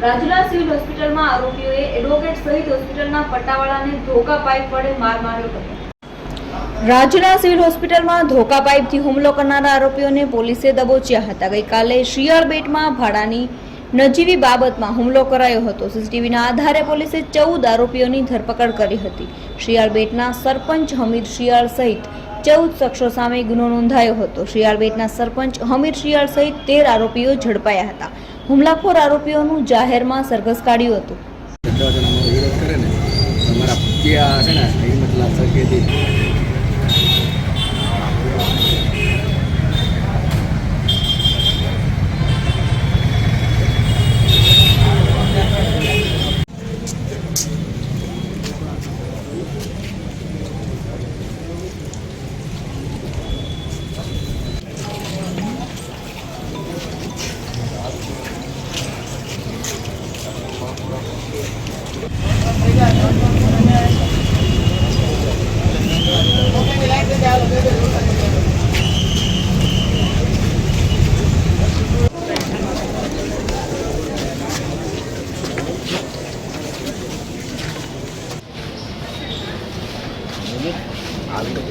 Rajula civil હોસ્પિટલમાં આરોપીઓએ advocate સહિત હોસ્પિટલના પટ્ટાવાળાને ધોકા પાઇપ વડે માર માર્યો હતો. રાજુલા સિવિલ હોસ્પિટલમાં ધોકા પાઇપથી હુમલો કરનારા આરોપીઓને પોલીસે દબોચ્યા હતા. ગઈકાલે શિયાળબેટમાં ભાડાની નજીવી બાબતમાં હુમલો કરાયો હતો. સીસીટીવીના આધારે પોલીસે ચૌદ આરોપીઓની ધરપકડ કરી હતી. શિયાળ બેટના સરપંચ હમીદ શિયાળ સહિત ચૌદ શખ્સો સામે ગુનો નોંધાયો હતો. શિયાળ બેટના સરપંચ હમીર શિયાળ સહિત તેર આરોપીઓ ઝડપાયા હતા. હુમલાખોર આરોપીઓનું જાહેરમાં સરઘસ કાઢ્યું હતું. વિરોધ કરે છે ને મતલબ আগে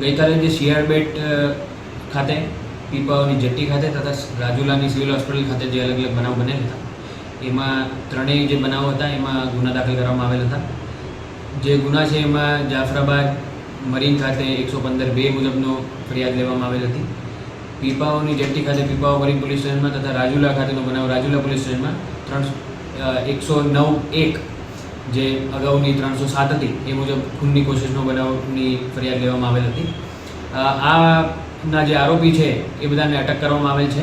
ગઈકાલે જે શિયાળ બેટ ખાતે, પીપાઓની જટ્ટી ખાતે તથા રાજુલાની સિવિલ હોસ્પિટલ ખાતે જે અલગ અલગ બનાવ બનેલ હતા, એમાં ત્રણેય જે બનાવો હતા, એમાં ગુના દાખલ કરવામાં આવેલ હતા. જે ગુના છે એમાં જાફરાબાદ મરીન ખાતે એકસો પંદર બે મુજબનો ફરિયાદ લેવામાં આવેલ હતી. પીપાઓની જટ્ટી ખાતે પીપાઓ મરીન પોલીસ સ્ટેશનમાં તથા રાજુલા ખાતેનો બનાવ રાજુલા પોલીસ સ્ટેશનમાં ત્રણ એકસો નવ એક જે અગાઉની ત્રણસો સાત હતી એ મુજબ ખૂનની કોશિશનો બનાવની ફરિયાદ લેવામાં આવેલ હતી. આના જે આરોપી છે એ બધાને અટક કરવામાં આવેલ છે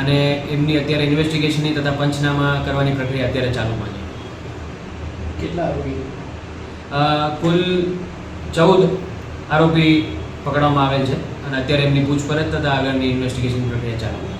અને એમની અત્યારે ઇન્વેસ્ટિગેશનની તથા પંચનામા કરવાની પ્રક્રિયા અત્યારે ચાલુમાં છે. કેટલા આરોપી? કુલ ચૌદ આરોપી પકડવામાં આવેલ છે અને અત્યારે એમની પૂછપરછ તથા આગળની ઇન્વેસ્ટિગેશન પ્રક્રિયા ચાલુ છે.